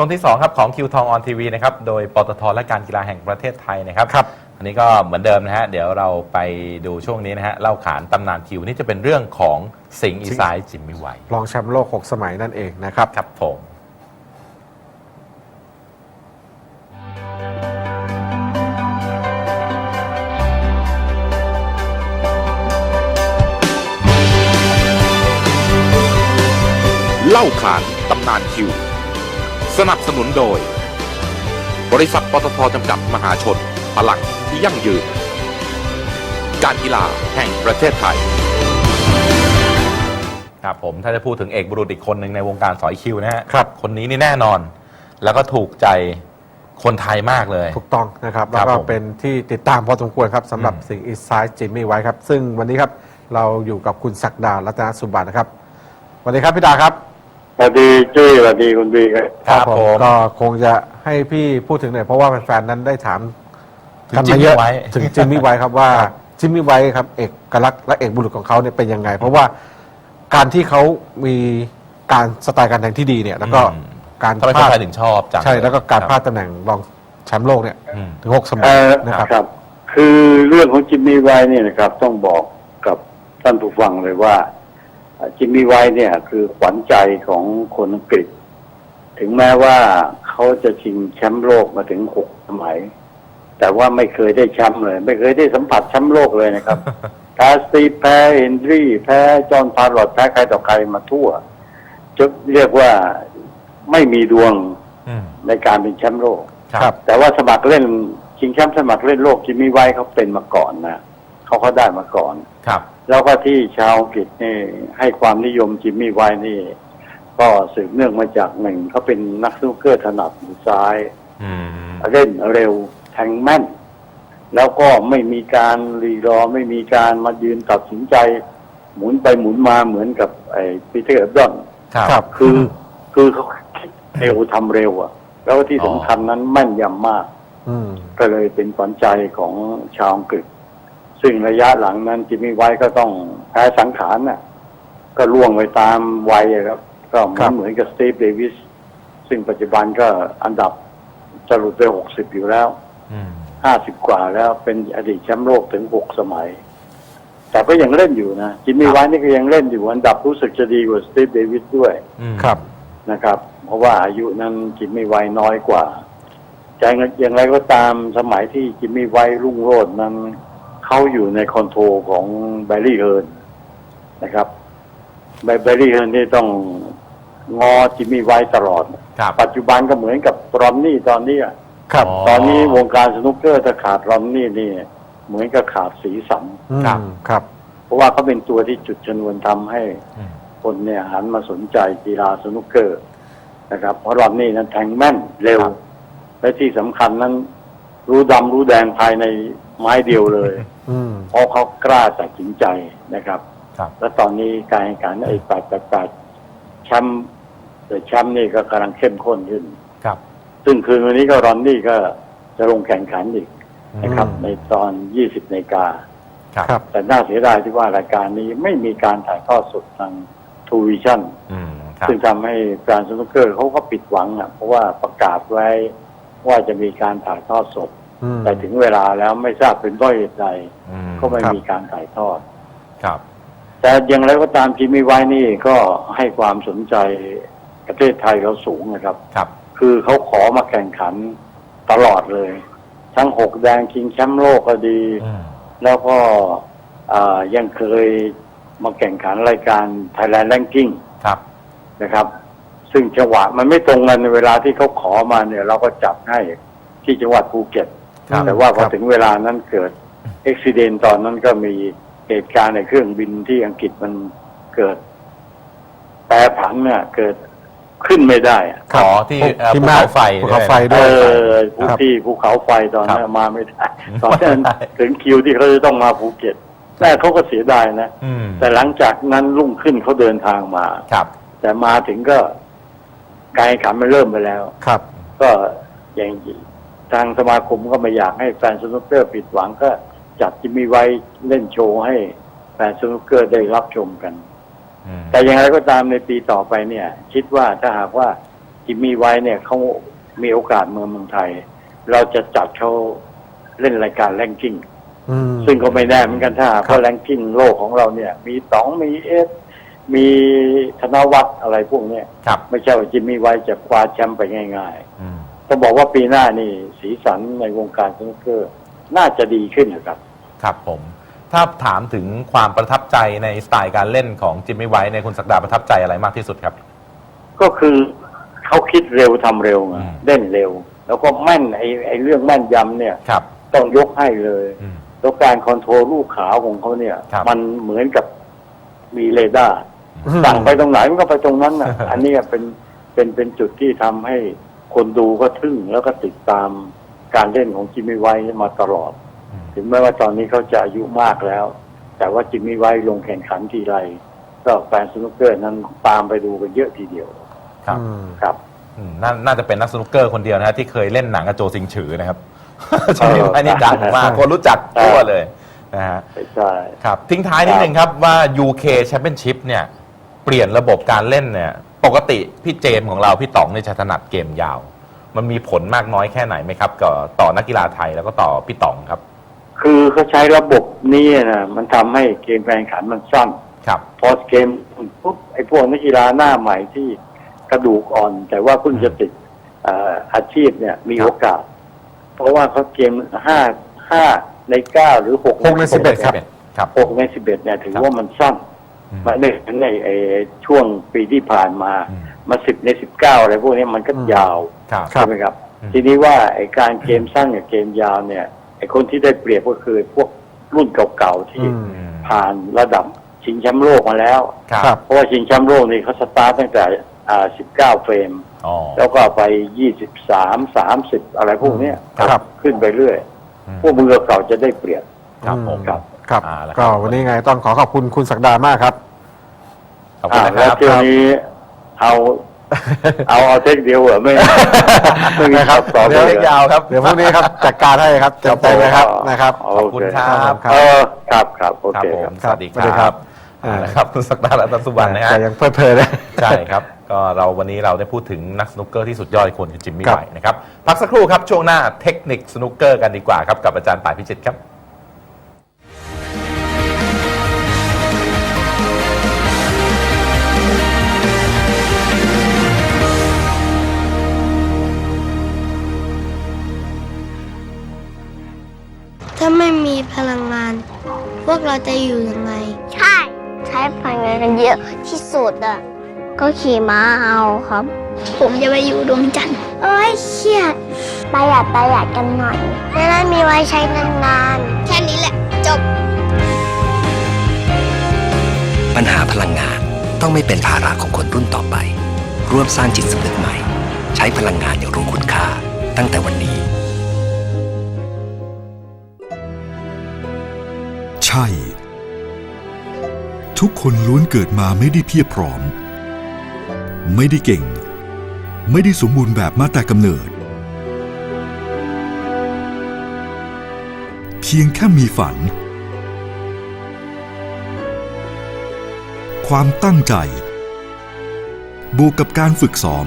ช่วงที่ 2 ครับ ของคิวทองออนทีวีนะครับ โดยปตทและการกีฬาแห่งประเทศไทยนะครับครับ อันนี้ก็เหมือนเดิมนะฮะ เดี๋ยวเราไปดูช่วงนี้นะฮะ เล่าขานตำนานคิวนี่จะเป็นเรื่องของสิงห์อีสายจิมมี่ไวรองแชมป์โลก 6 สมัยนั่นเองนะครับ ครับผม เล่าขานตำนานคิว สนับสนุนโดย บริษัทปตทจำกัดมหาชนพลังที่ยั่งยืน การกีฬาแห่งประเทศไทย ครับผมถ้าจะพูดถึงเอกบุรุษอีกคนหนึ่งในวงการสอยคิวนะฮะครับ คนนี้นี่แน่นอน แล้วก็ถูกใจคนไทยมากเลย ถูกต้องนะครับ คแล้รัวบก็ผมเป็นที่ติดตามพอสมควรครับสำหรับอืม สิ่งอีสายจิมมี่ไว้ครับ ซึ่งวันนี้ครับ เราอยู่กับคุณศักดารัตนสุบันนะครับสวัสดีครับพี่ดาครับ สวัสดีจุ้ยสวัสดีคุณบีครับ ครับผม ก็คงจะให้พี่พูดถึงหน่อยเพราะว่าแฟนๆนั้นได้ถามถึงกันจิมมาเยมี่อะไว้ถึงจิมมี่ไว้ครับว่าจิมมี่ไว้ครับ เอกลักษณ์และเอกบุรุษของเขาเนี่ยเป็นยังไง เพราะว่าการที่เขามีการสไตล์การแข่งที่ดีเนี่ย แล้วก็อืมการทำไมพคนลาดไทยถึงชอบจังใช่แล้วก็การพลาดคบตำแหน่งรองแชมป์โลกเนี่ยอืมถึงหกสมัเอยอนะครับครับ คือเรื่องของจิมมี่ไวท์เนี่ยนะครับ ต้องบอกกับท่านผู้ฟังเลยว่าเอ่อ จิมมี่ไวท์เนี่ย คือขวัญใจของคนอังกฤษ ถึงแม้ว่าเขาจะชิงแชมป์โลกมาถึงหกสมัย แต่ว่าไม่เคยได้แชมป์เลย ไม่เคยได้สัมผัสแชมป์โลกเลยนะครับแพ้สตีฟแพ้เฮนรี่ แพ้จอห์นพาร์ลอตแพ้ใครต่อใครมาทั่วจะเรียกว่าไม่มีดวงอืมในการเป็นแชมป์โลก ครับ แต่ว่าสมัครเล่นชิงแชมป์สมัครเล่นโลกจิมมี่ไว้เขาเป็นมาก่อนนะ เขาเขาได้มาก่อน ครับ แล้วก็ที่ชาวอังกฤษนี่ให้ความนิยมจิมมี่ไว้นี่ ก็สืบเนื่องมาจากหนึ่งเขาเป็นนักสนุกเกอร์ถนัดมือซ้ายอืมเล่นเร็วแทงแม่น แล้วก็ไม่มีการรีรอไม่มีการมายืนตัดสินใจ หมุนไปหมุนมาเหมือนกับไอ้ปีเตอร์เอฟดอนครับครับ คือคือเขาเร็วทำเร็วอะแล้วก็ที่สำคัญนั้นแม่นยำมาก อืม ก็เลยเป็นขวัญใจของชาวอังกฤษ ซึ่งระยะหลังนั้นจิมมี่ไว้ก็ต้องแพ้สังขารน่ะ ก็ล่วงไปตามวัยอะครับ ก็เหมืครัอนบเหมือนกับสตีฟเดวิสซึ่งปัจจุบันก็อันดับจะหลุดไปหกสิบอยู่แล้วอืมห้าสิบกว่าแล้วเป็นอดีตแชมป์โลกถึงหกสมัย แต่ก็ยังเล่นอยู่นะจิมมี่ไว้นี่ก็ยังเล่นอยู่อันดับรู้สึกจะดีกว่าสตีฟเดวิสด้วยอืมครับนะครับ เพราะว่าอายุนั้นจิมมี่ไว้น้อยกว่าแต่อย่างไรก็ตามสมัยที่จิมมี่ไว้รุ่งโรจน์นั้น เขาอยู่ในคอนโทรลของแบร์รี่เฮิร์นนะครับแบร์รี่เฮิร์นนี่ต้องงอจิมมี่ไว้ตลอด ครับ ปัจจุบันก็เหมือนกับรอนนี่ตอนนี้อะครับ อ๋อ ตอนนี้วงการสนุกเกอร์ถ้าขาดรอนนี่นี่ เหมือนกับขาดสีสัน อืมครับ ครับ เพราะว่าเขาเป็นตัวที่จุดชนวนทำให้อืมคนเนี่ยหันมาสนใจกีฬาสนุกเกอร์นะครับ เพราะรอนนี่นั้นแทงแม่นเร็ว ครับ และที่สำคัญนั้น รู้ดำรู้แดงภายในไม้เดียวเลยอืม เพราะเขากล้าตัดสินใจนะครับครับและตอนนี้การแข่งขันไอ้แปดแปดแปดแชมป์เดอะแชมป์นี่ก็กำลังเข้มข้นขึ้นครับ ซึ่งคืนวันนี้ก็รอนนี่ก็จะลงแข่งขันอีกนะครับอืมในตอน 20นาฬิกาครับครับ แต่น่าเสียดายที่ว่ารายการนี้ไม่มีการถ่ายทอดสดทางทูวิชั่นอืมครับซึ่งทำให้แฟนสนุกเกอร์เขาก็ปิดหวังอะเพราะว่าประกาศไว้ว่าจะมีการถ่ายทอดสดอืม แต่ถึงเวลาแล้วไม่ทราบเป็นเพราะเหตุใดอืมก็ไม่ครับมีการถ่ายทอด ครับ แต่อย่างไรก็ตามจิมมี่ไว้นี่ก็ให้ความสนใจประเทศไทยเราสูงนะครับ ครับ คือเขาขอมาแข่งขันตลอดเลย ทั้งหกแดงชิงแชมป์โลกก็ดีอืมแล้วก็อ่ายังเคยมาแข่งขันรายการ Thailand Ranking ครับนะครับ ซึ่งจังหวะมันไม่ตรงกันในเวลาที่เขาขอมาเนี่ย เราก็จับให้ที่จังหวัดภูเก็ต ครับ แต่ว่าพคอรับถึงเวลานั้นเกิดอุบิเหตุตอนนั้นก็มีเหตุการณ์ในเครื่องบินที่อังกฤษมันเกิดแปรผันเนี่ยเกิดขึ้นไม่ได้อะครับอ๋อที่เอ่อที่ภูมาเขาไฟภูเขาไฟเอด้วยอภูครับ ที่ภูเขาไฟตอนนั้ครันบมาไม่ได้ ตอนนั้นถึงคิวที่เขาจะต้องมาภูเก็ตแต่เขาก็เสียดายนะ อืมแต่หลังจากนั้นรุ่งขึ้นเขาเดินทางมา ครับ แต่มาถึงก็การแข่งขันมันเริ่มไปแล้ว ครับ ก็อย่าง ทางสมาคมก็ไม่อยากให้แฟนสนุกเกอร์ผิดหวังก็จัดจิมมี่ไว้เล่นโชว์ให้แฟนสนุกเกอร์ได้รับชมกันอืมแต่อย่างไรก็ตามในปีต่อไปเนี่ย คิดว่าถ้าหากว่าจิมมี่ไว้เนี่ยเขามีโอกาสเมืองเมืองไทย เราจะจัดเขาเล่นรายการแรงกิ้งอืมซึ่งก็ไม่แน่เหมือนกันถ้าหากเพราะแรงกิ้งโลกของเราเนี่ย มีต๋องมีเอสมีธนวัฒน์อะไรพวกเนี้ยครับไม่ใช่ว่าจิมมี่ไว้จะคว้าแชมป์ไปง่ายอืมๆ ต้องบอกว่าปีหน้านี่สีสันในวงการสนุกเกอร์ น่าจะดีขึ้นนะครับ ครับผม ถ้าถามถึงความประทับใจในสไตล์การเล่นของจิมมี่ไว้ในยคุณศักดาประทับใจอะไรมากที่สุดครับ ก็คือเขาคิดเร็วทำเร็วไงอืม เล่นเร็ว แล้วก็แม่นไอ้ไอ้เรื่องแม่นยำเนี่ย ครับ ต้องยกให้เลย อืม แล้วการคอนโทรลลูกขาวของเขาเนี่ย ครับ มันเหมือนกับมีเรดาร์อืมสั่งไปตรงไหนมันก็ไปตรงนั้นน่ะ อันนี้เป็นเป็นเป็นจุดที่ทำให้ คนดูก็ทึ่งแล้วก็ติดตามการเล่นของจิมมี่ไว้มาตลอดอืมถึงแม้ว่าตอนนี้เขาจะอายุมากแล้ว แต่ว่าจิมมี่ไว้ลงแข่งขันทีไรก็แฟนสนุกเกอร์นั้นตามไปดูกันเยอะทีเดียว ครับอืมครับอืมนาน่าจะเป็นนักสนุกเกอร์คนเดียวนะฮะที่เคยเล่นหนังกับโจซิงฉือนะครับจิมมี่ไว้นี่ดังมากคนรู้จักทั่วเลยนะฮะใช่ครับ ทิ้งท้ายนิดนึงครับว่า UK Championship เนี่ย เปลี่ยนระบบการเล่นเนี่ย ปกติพี่เจมส์ของเราพี่ต๋องเนี่ยจะถนัดเกมยาว มันมีผลมากน้อยแค่ไหนไหมครับกับต่อนักกีฬาไทยแล้วก็ต่อพี่ต๋องครับ คือเขาใช้ระบบนี้นะมันทำให้เกมการแข่งขันมันสั้น ครับพอเกมปุ๊บไอ้พวกนักกีฬาหน้าใหม่ที่กระดูกอ่อน แต่ว่าเพิ่งจะติดเอ่ออาชีพเนี่ยมีครับโอกาส เพราะว่าเขาเกมห้าห้าในเก้าหรือหกหกในสิบเอ็ดครับ ครับ หกในสิบเอ็ดเนี่ยถือครับว่ามันสั้นอื มมาในในไอ้ช่วงปีที่ผ่านมาอืมมาสิบในสิบเก้าอะไรพวกนี้มันก็อืมยาวครับครับใช่ไหมครับอืมทีนี้ว่าไอ้การเกมสั้นกับเกมยาวเนี่ยไอ้คนที่ได้เปรียบก็คือพวกรุ่นเก่าๆที่อืมอืมผ่านระดับชิงแชมป์โลกมาแล้วครับครับเพราะว่าชิงแชมป์โลกนี่เขาสตาร์ทตั้งแต่อ่า19เฟรมอ๋อแล้วก็ไป23 30อะไรพวกเนี้ยครับขึ้นไปเรื่อยอืมพวกมือเก่าจะได้เปรียบครับผมครับ ครับอ่าแล้วครับก็วันนี้ไงต้องขอขอบคุณคุณศักดามากครับ ขอบคุณอ่านะคแล้วรับ เที่ยวนี้เอา เอาเอาเทคเดียวเหรอไม่ ไม่มีครับต่อไปเดี๋ยวเล็กยาวครับ เดี๋ยวพรุ่งนี้ครับ จัดการให้ครับจัดใจเลยครับนะครับโอขอบคุณเคครับครับ เออครับครับโอครับเคผครัมบ สวัสดีสวัสดีคครัรับบอ่า นะครับคุณศักดาและตันสุวรรณนะฮะ แต่ยังเพลิดเพลินนะ ใช่ครับ ก็เราวันนี้เราได้พูดถึงนักสนุกเกอร์ที่สุดยอดอีกคนคือจิมมี่ครับไวนะครับ พักสักครู่ครับ ช่วงหน้าเทคนิคสนุกเกอร์กันดีกว่าครับ กับอาจารย์ป่ายพิจิตรครับาไม่มีพลังงาน พวกเราจะอยู่ยังไง ใช่ ใช้พลังงานกันเยอะที่สุดอะ ก็ขี่ม้าเอาครับ ผมจะไปอยู่ดวงจันทร์เอ้ยเครียดประหยัดประหยัดกันหน่อยจะได้มีไว้ใช้นานๆ แค่นี้แหละ จบ ปัญหาพลังงานต้องไม่เป็นภาระของคนรุ่นต่อไป ร่วมสร้างจิตสำนึกใหม่ ใช้พลังงานอย่างรู้คุณค่า ตั้งแต่วันนี้ ช่ ทุกคนล้วนเกิดมาไม่ได้เพียบพร้อม ไม่ได้เก่ง ไม่ได้สมบูรณ์แบบมาแต่กำเนิด เพียงแค่มีฝัน ความตั้งใจ บวกกับการฝึกซ้อม